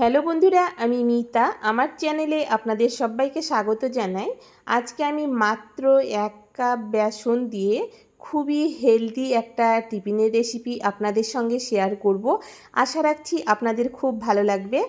Hello বন্ধুরা, আমি মিতা। আমার চ্যানেলে আপনাদের সবাইকে স্বাগত জানাই। আজকে আমি মাত্র এক কাপ বেসন দিয়ে খুবই হেলদি একটা টিফিনের রেসিপি আপনাদের সঙ্গে শেয়ার করব। আশা রাখছি আপনাদের খুব ভালো লাগবে।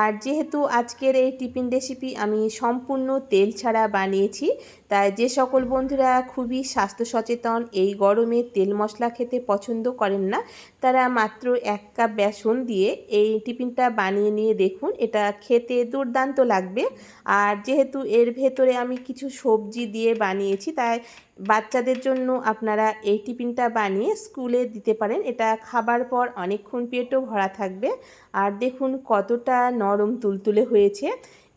আর যেহেতু আজকের এই টিফিন রেসিপি আমি সম্পূর্ণ তেল ছাড়া বানিয়েছি, তাই যে সকল বন্ধুরা খুবই স্বাস্থ্য সচেতন, এই গরমে তেল মশলা খেতে পছন্দ করেন না, তারা মাত্র এক কাপ বেসন দিয়ে এই টিফিনটা বানিয়ে নিয়ে দেখুন, এটা খেতে দুর্দান্ত লাগবে। আর যেহেতু এর ভেতরে আমি কিছু সবজি দিয়ে বানিয়েছি, তাই বাচ্চাদের জন্য আপনারা এই টিফিনটা বানিয়ে স্কুলে দিতে পারেন। এটা খাবার পর অনেকক্ষণ পেটও ভরা থাকবে। আর দেখুন কতটা নরম তুলতুলে হয়েছে।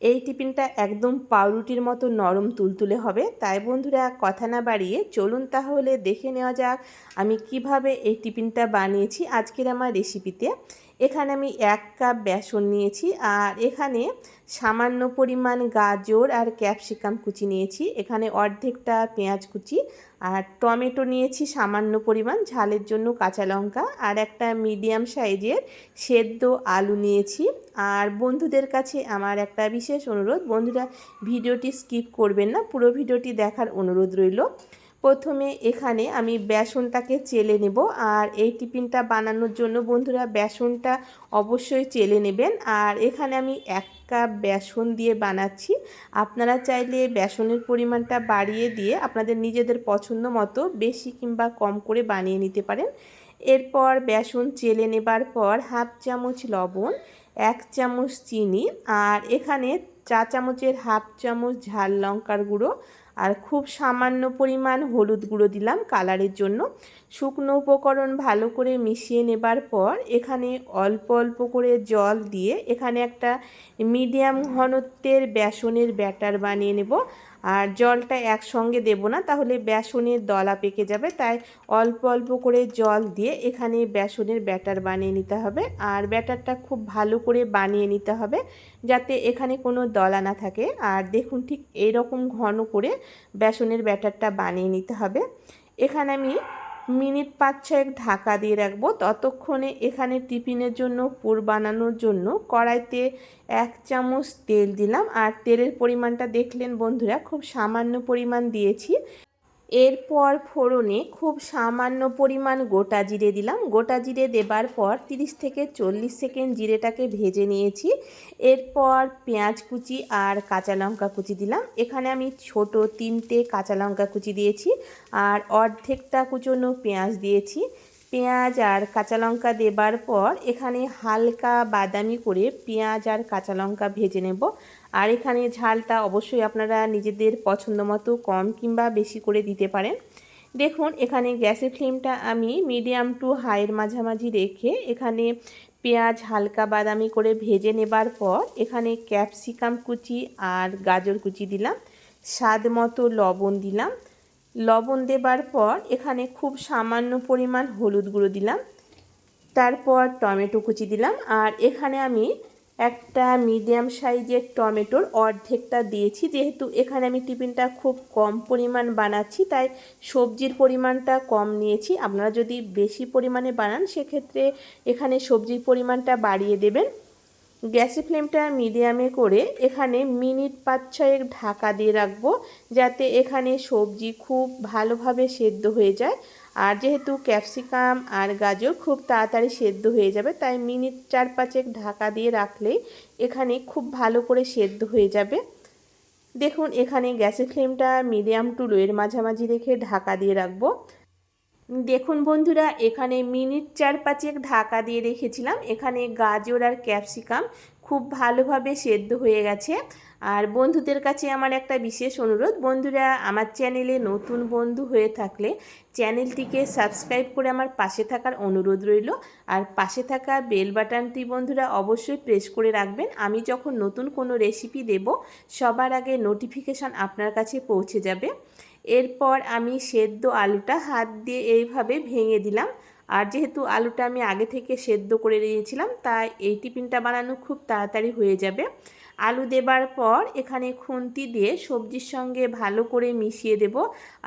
এই টিফিনটা একদম পাউরুটির মতো নরম তুলতুলে হবে। তাই বন্ধুরা, কথা না বাড়িয়ে চলুন তাহলে দেখে নেওয়া যাক আমি কীভাবে এই টিফিনটা বানিয়েছি আজকের আমার রেসিপিতে এখানে আমি এক কাপ বেসন নিয়েছি আর এখানে সামান্য পরিমাণ গাজর আর ক্যাপসিকাম কুচি নিয়েছি। এখানে অর্ধেকটা পেঁয়াজ কুচি আর টমেটো নিয়েছি সামান্য পরিমাণ, ঝালের জন্য কাঁচা লঙ্কা আর একটা মিডিয়াম সাইজের সেদ্ধ আলু নিয়েছি। আর বন্ধুদের কাছে আমার একটা বিশেষ অনুরোধ, বন্ধুরা ভিডিওটি স্কিপ করবেন না, পুরো ভিডিওটি দেখার অনুরোধ রইল। প্রথমে এখানে আমি বেসনটাকে চেলে নেব আর এই টিফিনটা বানানোর জন্য বন্ধুরা বেসনটা অবশ্যই চেলে নেবেন। আর এখানে আমি এক কাপ বেসন দিয়ে বানাচ্ছি। আপনারা চাইলে বেসনের পরিমাণটা বাড়িয়ে দিয়ে আপনাদের নিজেদের পছন্দ মতো বেশি কিংবা কম করে বানিয়ে নিতে পারেন। এরপর বেসন চেলে নেবার পর হাফ চামচ লবণ, এক চামচ চিনি আর এখানে চা চামচের হাফ চামচ ঝাল লঙ্কার গুঁড়ো আর খুব সামান্য পরিমাণ হলুদ গুঁড়ো দিলাম কালারের জন্য। শুকনো উপকরণ ভালো করে মিশিয়ে নেবার পর এখানে অল্প অল্প করে জল দিয়ে এখানে একটা মিডিয়াম ঘনত্বের বেসনের ব্যাটার বানিয়ে নেব। আর জলটা একসঙ্গে দেব না, তাহলে বেসনের দলা পেকে যাবে। তাই অল্প অল্প করে জল দিয়ে এখানে বেসনের ব্যাটার বানিয়ে নিতে হবে। আর ব্যাটারটা খুব ভালো করে বানিয়ে নিতে হবে, যাতে এখানে কোনো দলা না থাকে। আর দেখুন ঠিক এইরকম ঘন করে বেসনের ব্যাটারটা বানিয়ে নিতে হবে। এখানে আমি মিনিট পাঁচ ছয়েক ঢাকা দিয়ে রাখব। ততক্ষণে এখানে টিফিনের জন্য, পুর বানানোর জন্য কড়াইতে এক চামচ তেল দিলাম। আর তেলের পরিমাণটা দেখলেন বন্ধুরা, খুব সামান্য পরিমাণ দিয়েছি। এরপর ফোড়নে খুব সামান্য পরিমাণ গোটা জিরে দিলাম। গোটা জিরে দেবার পর 30 থেকে চল্লিশ সেকেন্ড জিরেটাকে ভেজে নিয়েছি। এরপর পেঁয়াজ কুচি আর কাঁচা লঙ্কা কুচি দিলাম। এখানে আমি ছোট তিনটে কাঁচা লঙ্কা কুচি দিয়েছি আর অর্ধেকটা কুচনো পেঁয়াজ দিয়েছি। পেঁয়াজ আর কাঁচা লঙ্কা দেবার পর এখানে হালকা বাদামি করে পেঁয়াজ আর কাঁচা লঙ্কা ভেজে নেব। আর এখানে ঝালটা অবশ্যই আপনারা নিজেদের পছন্দ মতো কম কিংবা বেশি করে দিতে পারেন। দেখুন, এখানে গ্যাসের ফ্লেমটা আমি মিডিয়াম টু হাইয়ের মাঝামাঝি রেখে এখানে পেঁয়াজ হালকা বাদামি করে ভেজে নেবার পর এখানে ক্যাপসিকাম কুচি আর গাজর কুচি দিলাম। স্বাদ মতো লবণ দিলাম। লবণ দেবার পর এখানে খুব সামান্য পরিমাণ হলুদ গুঁড়ো দিলাম। তারপর টমেটো কুচি দিলাম। আর এখানে আমি একটা মিডিয়াম সাইজের টমেটোর অর্ধেকটা দিয়েছি। যেহেতু এখানে আমি টিফিনটা খুব কম পরিমাণ বানাচ্ছি, তাই সবজির পরিমাণটা কম নিয়েছি। আপনারা যদি বেশি পরিমাণে বানান, সেক্ষেত্রে এখানে সবজির পরিমাণটা বাড়িয়ে দেবেন। গ্যাসের ফ্লেমটা মিডিয়ামে করে এখানে মিনিট পাঁচ ছয়েক ঢাকা দিয়ে রাখব, যাতে এখানে সবজি খুব ভালোভাবে সেদ্ধ হয়ে যায়। আর যেহেতু ক্যাপসিকাম আর গাজর খুব তাড়াতাড়ি সেদ্ধ হয়ে যাবে, তাই মিনিট চার পাঁচেক ঢাকা দিয়ে রাখলে এখানে খুব ভালো করে সেদ্ধ হয়ে যাবে। দেখুন, এখানে গ্যাসের ফ্লেমটা মিডিয়াম টু লোয়ের মাঝামাঝি রেখে ঢাকা দিয়ে রাখব। দেখুন বন্ধুরা, এখানে মিনিট চার পাঁচেক ঢাকা দিয়ে রেখেছিলাম। এখানে গাজর আর ক্যাপসিকাম খুব ভালোভাবে সেদ্ধ হয়ে গেছে। আর বন্ধুদের কাছে আমার একটা বিশেষ অনুরোধ, বন্ধুরা, আমার চ্যানেলে নতুন বন্ধু হয়ে থাকলে চ্যানেলটিকে সাবস্ক্রাইব করে আমার পাশে থাকার অনুরোধ রইল। আর পাশে থাকা বেল বাটনটি বন্ধুরা অবশ্যই প্রেস করে রাখবেন। আমি যখন নতুন কোনো রেসিপি দেব, সবার আগে নোটিফিকেশান আপনার কাছে পৌঁছে যাবে। এরপর আমি সেদ্ধ আলুটা হাত দিয়ে এইভাবে ভেঙে দিলাম। আর যেহেতু আলুটা আমি আগে থেকে সেদ্ধ করে নিয়েছিলাম, তাই এই টিফিনটা বানানো খুব তাড়াতাড়ি হয়ে যাবে। আলু দেবার পর এখানে খুন্তি দিয়ে সবজির সঙ্গে ভালো করে মিশিয়ে দেব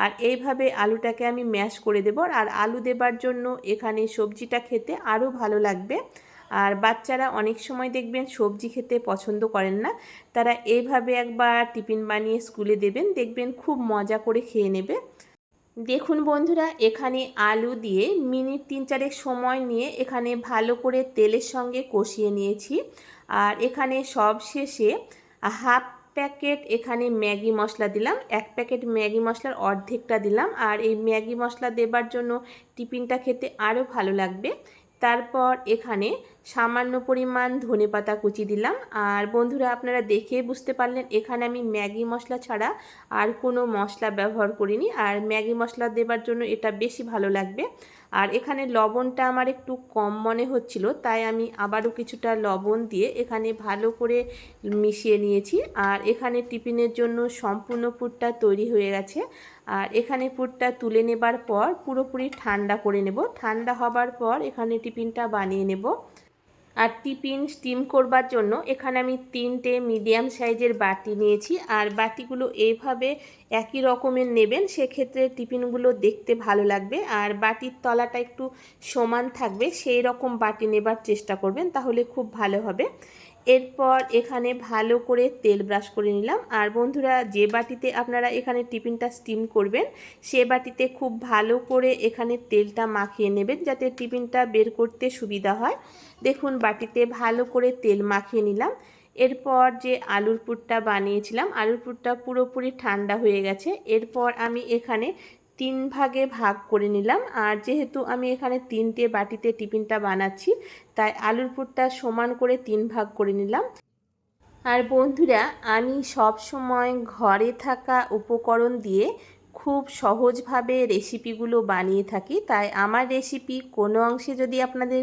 আর এইভাবে আলুটাকে আমি ম্যাশ করে দেব। আর আলু দেবার জন্য এখানে সবজিটা খেতে আরও ভালো লাগবে। আর বাচ্চারা অনেক সময় দেখবেন সবজি খেতে পছন্দ করেন না। তারা এইভাবে একবার টিফিন বানিয়ে স্কুলে দেবেন, দেখবেন খুব মজা করে খেয়ে নেবে। দেখুন বন্ধুরা, এখানে আলু দিয়ে মিনিট তিন চারেক সময় নিয়ে এখানে ভালো করে তেলের সঙ্গে কষিয়ে নিয়েছি। আর এখানে সব শেষে হাফ প্যাকেট এখানে ম্যাগি মশলা দিলাম, এক প্যাকেট ম্যাগি মশলার অর্ধেকটা দিলাম। আর এই ম্যাগি মশলা দেবার জন্য টিফিনটা খেতে আরও ভালো লাগবে। তারপর এখানে সামান্য পরিমাণ ধনে পাতা কুচি দিলাম। আর বন্ধুরা, আপনারা দেখে বুঝতে পারলেন, এখানে আমি ম্যাগি মশলা ছাড়া আর কোনো মশলা ব্যবহার করিনি। আর ম্যাগি মশলা দেবার জন্য এটা বেশি ভালো লাগবে। আর এখানে লবণটা আমার একটু কম মনে হচ্ছিল, তাই আমি আবারও কিছুটা লবণ দিয়ে এখানে ভালো করে মিশিয়ে নিয়েছি। আর এখানে টিফিনের জন্য সম্পূর্ণ পুরটা তৈরি হয়ে গেছে। আর এখানে পুরটা তুলে নেবার পর পুরোপুরি ঠান্ডা করে নেব। ঠান্ডা হবার পর এখানে টিফিনটা বানিয়ে নেব। আর টিফিন স্টিম করবার জন্য এখানে আমি তিনটে মিডিয়াম সাইজের বাটি নিয়েছি। আর বাটিগুলো এইভাবে একই রকমের নেবেন, সেক্ষেত্রে টিফিনগুলো দেখতে ভালো লাগবে। আর বাটির তলাটা একটু সমান থাকবে, সেই রকম বাটি নেবার চেষ্টা করবেন, তাহলে খুব ভালো হবে। এরপর এখানে ভালো করে তেল ব্রাশ করে নিলাম। আর বন্ধুরা, যে বাটিতে আপনারা এখানে টিফিনটা স্টিম করবেন, সে বাটিতে খুব ভালো করে এখানে তেলটা মাখিয়ে নেবেন যাতে টিফিনটা বের করতে সুবিধা হয়। দেখুন, বাটিতে ভালো করে তেল মাখিয়ে নিলাম। এরপর যে আলুর পুরটা বানিয়েছিলাম, আলুর পুরটা পুরোপুরি ঠান্ডা হয়ে গেছে। এরপর আমি এখানে তিন ভাগে ভাগ করে নিলাম। আর যেহেতু আমি এখানে তিনটে বাটিতে টিফিনটা বানাচ্ছি, তাই আলুর পুরটা সমান করে তিন ভাগ করে নিলাম। আর বন্ধুরা, আমি সব সময় ঘরে থাকা উপকরণ দিয়ে খুব সহজভাবে রেসিপিগুলো বানিয়ে থাকি। তাই আমার রেসিপি কোনো অংশে যদি আপনাদের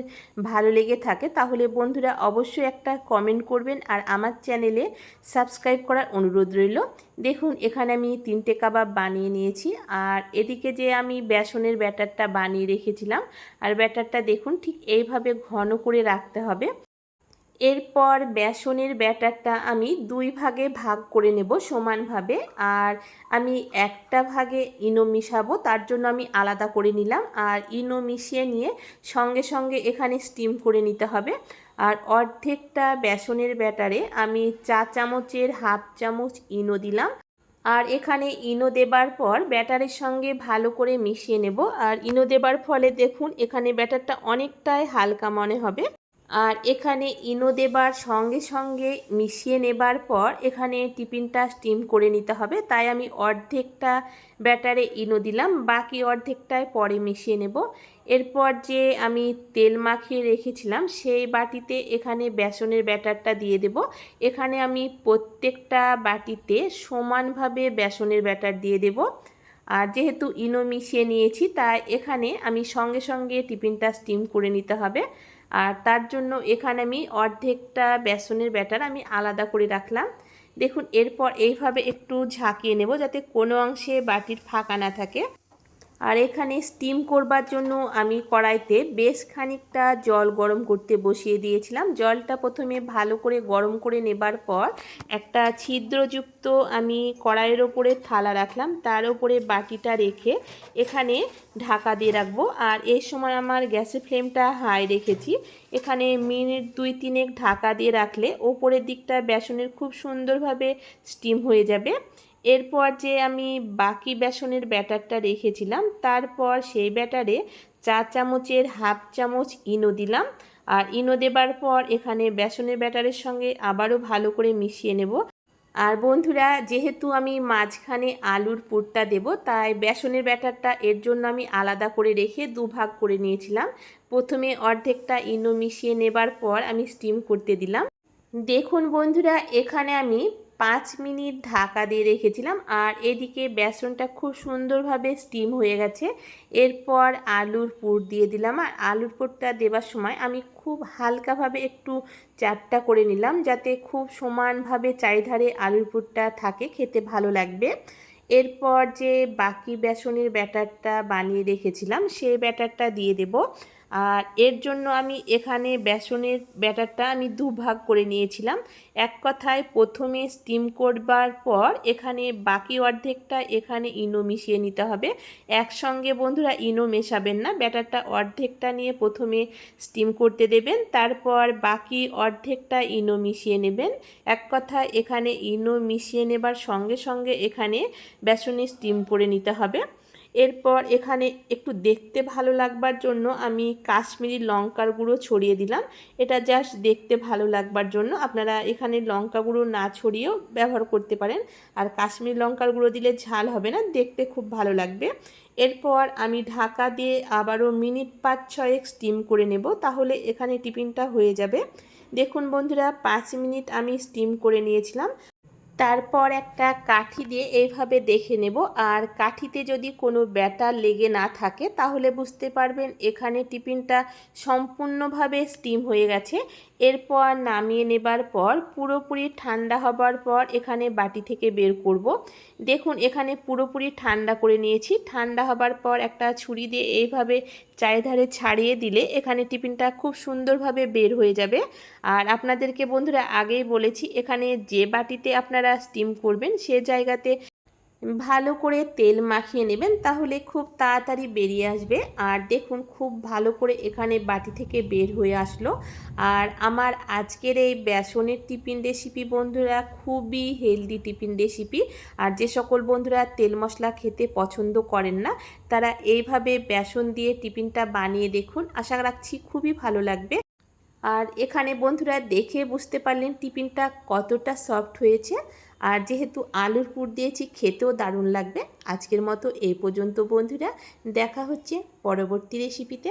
ভালো লেগে থাকে, তাহলে বন্ধুরা অবশ্যই একটা কমেন্ট করবেন আর আমার চ্যানেলে সাবস্ক্রাইব করার অনুরোধ রইল। দেখুন, এখানে আমি তিনটে কাবাব বানিয়ে নিয়েছি আর এদিকে যে আমি বেসনের ব্যাটারটা বানিয়ে রেখেছিলাম, আর ব্যাটারটা দেখুন ঠিক এইভাবে ঘন করে রাখতে হবে। এরপর বেসনের ব্যাটারটা আমি দুই ভাগে ভাগ করে নেব সমানভাবে। আর আমি একটা ভাগে ইনো মিশাবো, তার জন্য আমি আলাদা করে নিলাম। আর ইনো মিশিয়ে নিয়ে সঙ্গে সঙ্গে এখানে স্টিম করে নিতে হবে। আর অর্ধেকটা বেসনের ব্যাটারে আমি চা চামচের হাফ চামচ ইনো দিলাম। আর এখানে ইনো দেবার পর ব্যাটারের সঙ্গে ভালো করে মিশিয়ে নেব। আর ইনো দেবার ফলে দেখুন, এখানে ব্যাটারটা অনেকটাই হালকা মনে হবে। আর এখানে ইনো দেবার সঙ্গে সঙ্গে মিশিয়ে নেবার পর এখানে টিফিনটা স্টিম করে নিতে হবে। তাই আমি অর্ধেকটা ব্যাটারে ইনো দিলাম, বাকি অর্ধেকটায় পরে মিশিয়ে নেব। এরপর যে আমি তেল মাখিয়ে রেখেছিলাম, সেই বাটিতে এখানে বেসনের ব্যাটারটা দিয়ে দেব। এখানে আমি প্রত্যেকটা বাটিতে সমানভাবে বেসনের ব্যাটার দিয়ে দেব। আর যেহেতু ইনো মিশিয়ে নিয়েছি, তাই এখানে আমি সঙ্গে সঙ্গে টিফিনটা স্টিম করে নিতে হবে। আর তার জন্য এখানে আমি অর্ধেকটা বেসনের ব্যাটার আমি আলাদা করে রাখলাম। দেখুন, এরপর এইভাবে একটু ঝাঁকিয়ে নেব যাতে কোনো অংশে বাটির ফাঁকা না থাকে। আর এখানে স্টিম করবার জন্য আমি কড়াইতে বেশ খানিকটা জল গরম করতে বসিয়ে দিয়েছিলাম। জলটা প্রথমে ভালো করে গরম করে নেবার পর একটা ছিদ্রযুক্ত আমি কড়াইয়ের ওপরে থালা রাখলাম। তার ওপরে বাটিটা রেখে এখানে ঢাকা দিয়ে রাখব। আর এই সময় আমার গ্যাসের ফ্লেমটা হাই রেখেছি। এখানে মিনিট দুই তিনেক ঢাকা দিয়ে রাখলে ওপরের দিকটা বেসনের খুব সুন্দরভাবে স্টিম হয়ে যাবে। এরপর যে আমি বাকি বেসনের ব্যাটারটা রেখেছিলাম, তারপর সেই ব্যাটারে চা চামচের হাফ চামচ ইনো দিলাম। আর ইনো দেবার পর এখানে বেসনের ব্যাটারের সঙ্গে আবারও ভালো করে মিশিয়ে নেব। আর বন্ধুরা, যেহেতু আমি মাঝখানে আলুর পুরটা দেব, তাই বেসনের ব্যাটারটা এর জন্য আমি আলাদা করে রেখে দুভাগ করে নিয়েছিলাম। প্রথমে অর্ধেকটা ইনো মিশিয়ে নেবার পর আমি স্টিম করতে দিলাম। দেখুন বন্ধুরা, এখানে আমি পাঁচ মিনিট ঢাকা দিয়ে রেখেছিলাম আর এদিকে বেসনটা খুব সুন্দরভাবে স্টিম হয়ে গেছে। এরপর আলুর পুর দিয়ে দিলাম আর আলুর পুরটা দেবার সময় আমি খুব হালকাভাবে একটু চারটা করে নিলাম যাতে খুব সমানভাবে চারিধারে আলুর পুরটা থাকে, খেতে ভালো লাগবে। এরপর যে বাকি বেসনের ব্যাটারটা বানিয়ে রেখেছিলাম, সেই ব্যাটারটা দিয়ে দেব। আর এর জন্য আমি এখানে বেসনের ব্যাটারটা আমি দু ভাগ করে নিয়েছিলাম। এক কথায় প্রথমে স্টিম করবার পর এখানে বাকি অর্ধেকটা এখানে ইনো মিশিয়ে নিতে হবে। একসঙ্গে বন্ধুরা ইনো মেশাবেন না, ব্যাটারটা অর্ধেকটা নিয়ে প্রথমে স্টিম করতে দেবেন, তারপর বাকি অর্ধেকটা ইনো মিশিয়ে নেবেন। এক কথা এখানে ইনো মিশিয়ে নেবার সঙ্গে সঙ্গে এখানে বেসনে স্টিম করে নিতে হবে। এরপর এখানে একটু দেখতে ভালো লাগবার জন্য আমি কাশ্মীরি লঙ্কার গুঁড়ো ছড়িয়ে দিলাম। এটা জাস্ট দেখতে ভালো লাগবার জন্য। আপনারা এখানে লঙ্কা গুঁড়ো না ছড়িয়েও ব্যবহার করতে পারেন। আর কাশ্মীরি লঙ্কার গুঁড়ো দিলে ঝাল হবে না, দেখতে খুব ভালো লাগবে। এরপর আমি ঢাকা দিয়ে আবারও মিনিট পাঁচ ছয়েক স্টিম করে নেব, তাহলে এখানে টিফিনটা হয়ে যাবে। দেখুন বন্ধুরা, পাঁচ মিনিট আমি স্টিম করে নিয়েছিলাম। তারপর একটা কাঠি দিয়ে এইভাবে দেখে নেব। আর কাঠিতে যদি কোনো ব্যাটার লেগে না থাকে, তাহলে বুঝতে পারবেন এখানে টিফিনটা সম্পূর্ণভাবে স্টিম হয়ে গেছে। এরপর নামিয়ে নেবার পর পুরোপুরি ঠান্ডা হবার পর এখানে বাটি থেকে বের করব। দেখুন, এখানে পুরোপুরি ঠান্ডা করে নিয়েছি। ঠান্ডা হবার পর একটা ছুরি দিয়ে এইভাবে চারিধারে ছাড়িয়ে দিলে এখানে টিফিনটা খুব সুন্দরভাবে বের হয়ে যাবে। আর আপনাদেরকে বন্ধুরা আগেই বলেছি, এখানে যে বাটিতে আপনারা স্টিম করবেন সে জায়গাতে ভালো করে তেল মাখিয়ে নেবেন, তাহলে খুব তাড়াতাড়ি বেরিয়ে আসবে। আর দেখুন, খুব ভালো করে এখানে বাটি থেকে বের হয়ে আসলো। আর আমার আজকের এই বেসনের টিফিন রেসিপি বন্ধুরা খুবই হেলদি টিফিন রেসিপি আর যে সকল বন্ধুরা তেল মশলা খেতে পছন্দ করেন না, তারা এইভাবে বেসন দিয়ে টিফিনটা বানিয়ে দেখুন। আশা রাখছি খুবই ভালো লাগবে। আর এখানে বন্ধুরা দেখে বুঝতে পারলেন টিফিনটা কতটা সফট হয়েছে। আর যেহেতু আলুর পুর দিয়েছি, খেতেও দারুণ লাগবে। আজকের মতো এই পর্যন্ত বন্ধুরা, দেখা হচ্ছে পরবর্তী রেসিপিতে